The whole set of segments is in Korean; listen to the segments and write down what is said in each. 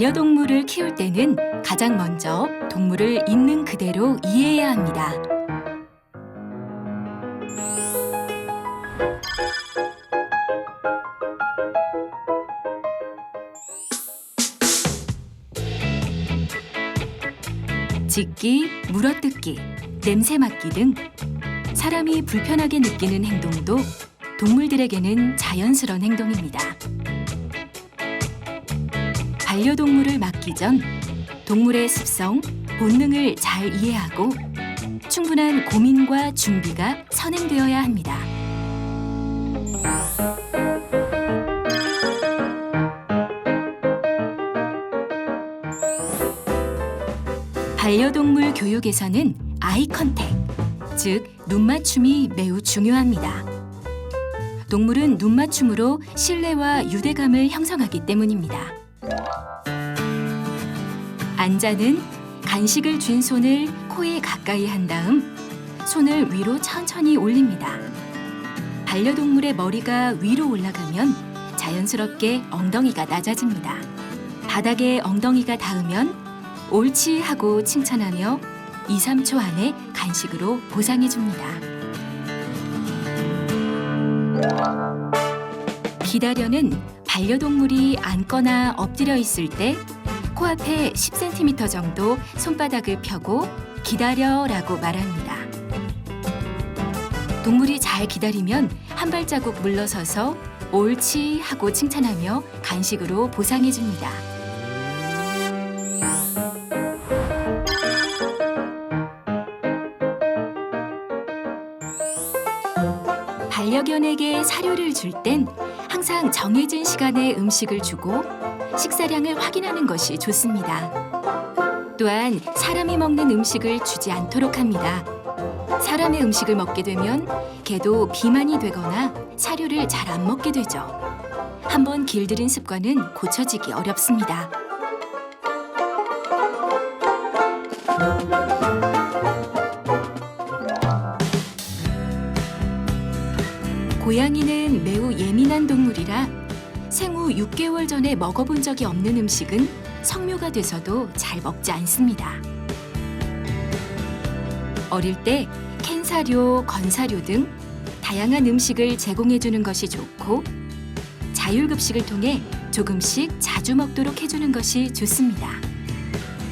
반려동물을 키울 때는 가장 먼저 동물을 있는 그대로 이해해야 합니다. 짖기, 물어뜯기, 냄새 맡기 등 사람이 불편하게 느끼는 행동도 동물들에게는 자연스러운 행동입니다. 반려동물을 맡기 전 동물의 습성, 본능을 잘 이해하고 충분한 고민과 준비가 선행되어야 합니다. 반려동물 교육에서는 아이 컨택, 즉 눈맞춤이 매우 중요합니다. 동물은 눈맞춤으로 신뢰와 유대감을 형성하기 때문입니다. 앉아는 간식을 쥔 손을 코에 가까이 한 다음 손을 위로 천천히 올립니다. 반려동물의 머리가 위로 올라가면 자연스럽게 엉덩이가 낮아집니다. 바닥에 엉덩이가 닿으면 옳지 하고 칭찬하며 2, 3초 안에 간식으로 보상해 줍니다. 기다려는 반려동물이 앉거나 엎드려 있을 때 코앞에 10cm 정도 손바닥을 펴고 기다려라고 말합니다. 동물이 잘 기다리면 한 발자국 물러서서 옳지 하고 칭찬하며 간식으로 보상해 줍니다. 반려견에게 사료를 줄 땐 항상 정해진 시간에 음식을 주고 식사량을 확인하는 것이 좋습니다. 또한 사람이 먹는 음식을 주지 않도록 합니다. 사람의 음식을 먹게 되면 개도 비만이 되거나 사료를 잘 안 먹게 되죠. 한번 길들인 습관은 고쳐지기 어렵습니다. 고양이는 매우 예민한 동물이라 생후 6개월 전에 먹어본 적이 없는 음식은 성묘가 돼서도 잘 먹지 않습니다. 어릴 때 캔사료, 건사료 등 다양한 음식을 제공해 주는 것이 좋고 자율급식을 통해 조금씩 자주 먹도록 해주는 것이 좋습니다.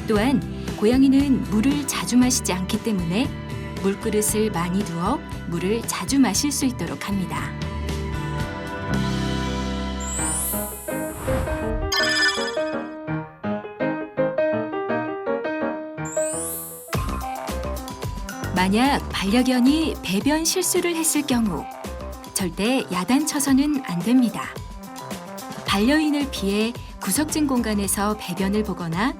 또한 고양이는 물을 자주 마시지 않기 때문에 물그릇을 많이 두어 물을 자주 마실 수 있도록 합니다. 만약 반려견이 배변 실수를 했을 경우 절대 야단쳐서는 안 됩니다. 반려인을 피해 구석진 공간에서 배변을 보거나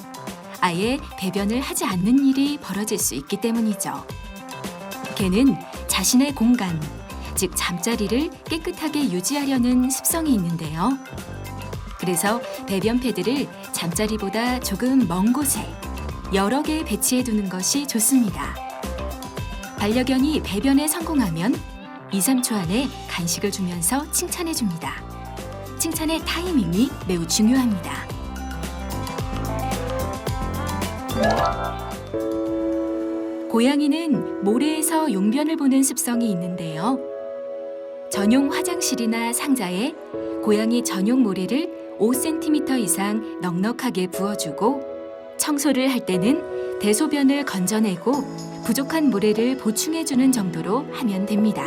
아예 배변을 하지 않는 일이 벌어질 수 있기 때문이죠. 개는 자신의 공간, 즉 잠자리를 깨끗하게 유지하려는 습성이 있는데요. 그래서 배변 패드를 잠자리보다 조금 먼 곳에 여러 개 배치해 두는 것이 좋습니다. 반려견이 배변에 성공하면 2, 3초 안에 간식을 주면서 칭찬해 줍니다. 칭찬의 타이밍이 매우 중요합니다. 고양이는 모래에서 용변을 보는 습성이 있는데요. 전용 화장실이나 상자에 고양이 전용 모래를 5cm 이상 넉넉하게 부어주고 청소를 할 때는 대소변을 건져내고 부족한 모래를 보충해주는 정도로 하면 됩니다.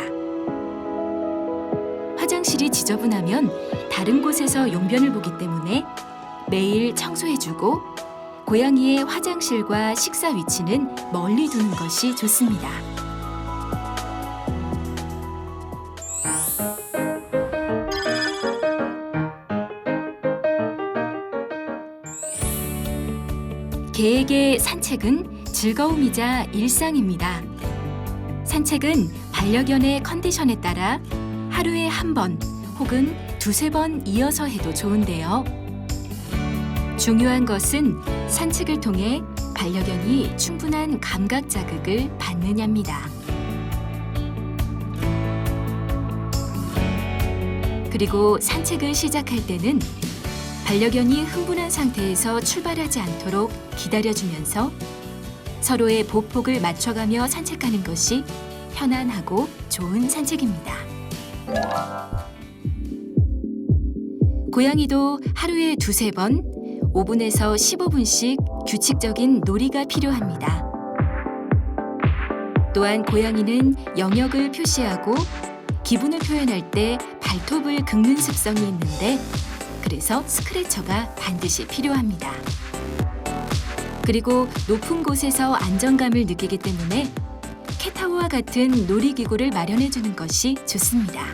화장실이 지저분하면 다른 곳에서 용변을 보기 때문에 매일 청소해주고 고양이의 화장실과 식사 위치는 멀리 두는 것이 좋습니다. 개에게 산책은 즐거움이자 일상입니다. 산책은 반려견의 컨디션에 따라 하루에 한 번 혹은 두세 번 이어서 해도 좋은데요. 중요한 것은 산책을 통해 반려견이 충분한 감각 자극을 받느냐입니다. 그리고 산책을 시작할 때는 반려견이 흥분한 상태에서 출발하지 않도록 기다려주면서 서로의 보폭을 맞춰가며 산책하는 것이 편안하고 좋은 산책입니다. 고양이도 하루에 두세 번 5분에서 15분씩 규칙적인 놀이가 필요합니다. 또한 고양이는 영역을 표시하고 기분을 표현할 때 발톱을 긁는 습성이 있는데 그래서 스크래처가 반드시 필요합니다. 그리고 높은 곳에서 안정감을 느끼기 때문에 캣타워와 같은 놀이기구를 마련해 주는 것이 좋습니다.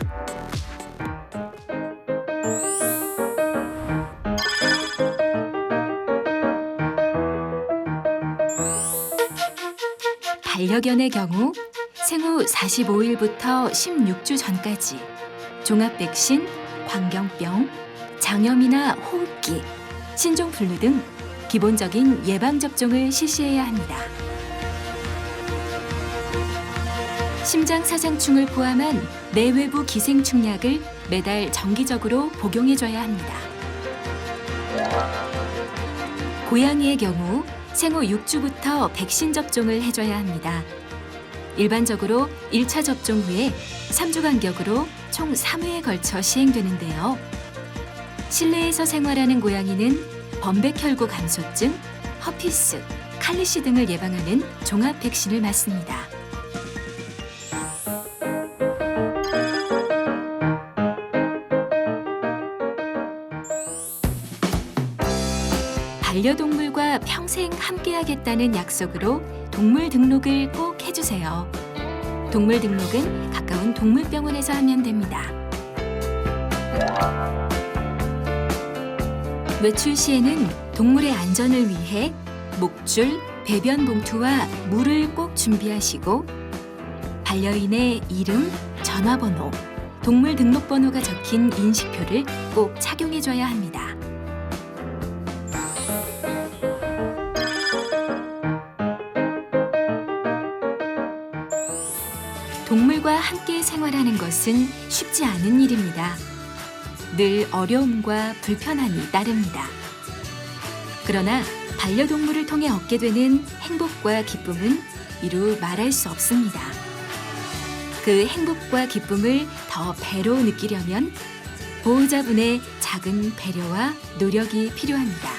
반려견의 경우 생후 45일부터 16주 전까지 종합 백신, 광견병, 장염이나 호흡기, 신종플루 등 기본적인 예방 접종을 실시해야 합니다. 심장 사상충을 포함한 내외부 기생충 약을 매달 정기적으로 복용해줘야 합니다. 고양이의 경우 생후 6주부터 백신 접종을 해줘야 합니다. 일반적으로 1차 접종 후에 3주 간격으로 총 3회에 걸쳐 시행되는데요. 실내에서 생활하는 고양이는 범백혈구 감소증, 허피스, 칼리시 등을 예방하는 종합 백신을 맞습니다. 반려동물과 평생 함께하겠다는 약속으로 동물 등록을 꼭 해주세요. 동물 등록은 가까운 동물병원에서 하면 됩니다. 외출 시에는 동물의 안전을 위해 목줄, 배변 봉투와 물을 꼭 준비하시고 반려인의 이름, 전화번호, 동물 등록번호가 적힌 인식표를 꼭 착용해줘야 합니다. 동물과 함께 생활하는 것은 쉽지 않은 일입니다. 늘 어려움과 불편함이 따릅니다. 그러나 반려동물을 통해 얻게 되는 행복과 기쁨은 이루 말할 수 없습니다. 그 행복과 기쁨을 더 배로 느끼려면 보호자분의 작은 배려와 노력이 필요합니다.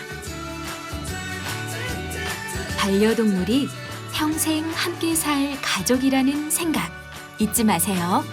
반려동물이 평생 함께 살 가족이라는 생각 잊지 마세요.